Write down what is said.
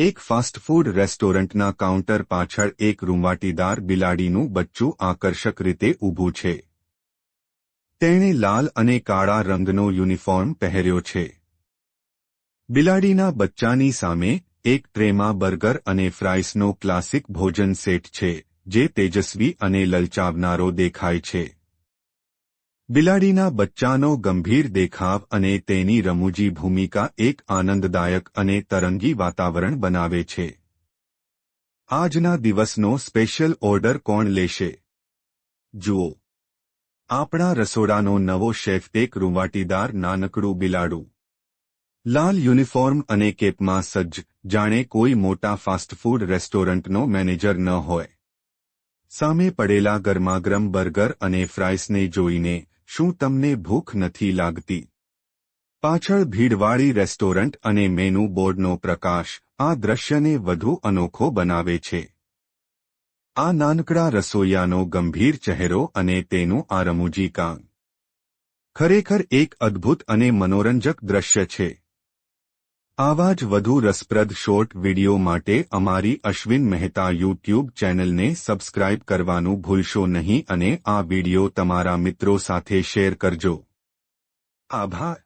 એક fast food રેસ્ટોરન્ટના counter પાછળ એક રૂંવાટીદાર બિલાડીનું બચ્ચું આકર્ષક રીતે ઊભું છે. તેણે લાલ અને કાળા રંગનો યુનિફોર્મ પહેર્યો છે. બિલાડીના બચ્ચાની સામે એક ટ્રેમાં બર્ગર અને ફ્રાઈસનો ક્લાસિક ભોજન સેટ છે, જે તેજસ્વી અને લલચાવનારો દેખાય છે. બિલાડીના બચ્ચાનો ગંભીર દેખાવ અને તેની રમૂજી ભૂમિકા એક આનંદદાયક અને તરંગી વાતાવરણ બનાવે છે. આજના દિવસનો સ્પેશિયલ ઓર્ડર કોણ લેશે? જુઓ. આપણા રસોડાનો નવો શેફ એક રૂંવાટીદાર નાનકડું બિલાડું. લાલ યુનિફોર્મ અને કેપમાં સજ્જ, જાણે કોઈ મોટા ફાસ્ટફૂડ રેસ્ટોરન્ટનો મેનેજર ન હોય. સામે પડેલા ગરમાગરમ બર્ગર અને ફ્રાઈસને જોઈને શું તમને ભૂખ નથી લાગતી? પાછળ ભીડવાળી રેસ્ટોરન્ટ અને મેનુ બોર્ડનો પ્રકાશ આ દ્રશ્યને વધુ અનોખો બનાવે છે. આ નાનકડા રસોઈયાનો ગંભીર ચહેરો અને તેનું આ રમૂજી કામ ખરેખર એક અદ્ભુત અને મનોરંજક દ્રશ્ય છે. આવા જ વધુ રસપ્રદ શોર્ટ વિડિયો માટે અમારી અશ્વિન મહેતા યુટ્યુબ ચેનલને સબસ્ક્રાઇબ કરવાનું ભૂલશો નહીં અને આ વિડિયો તમારા મિત્રો સાથે શેર કરજો. આભાર.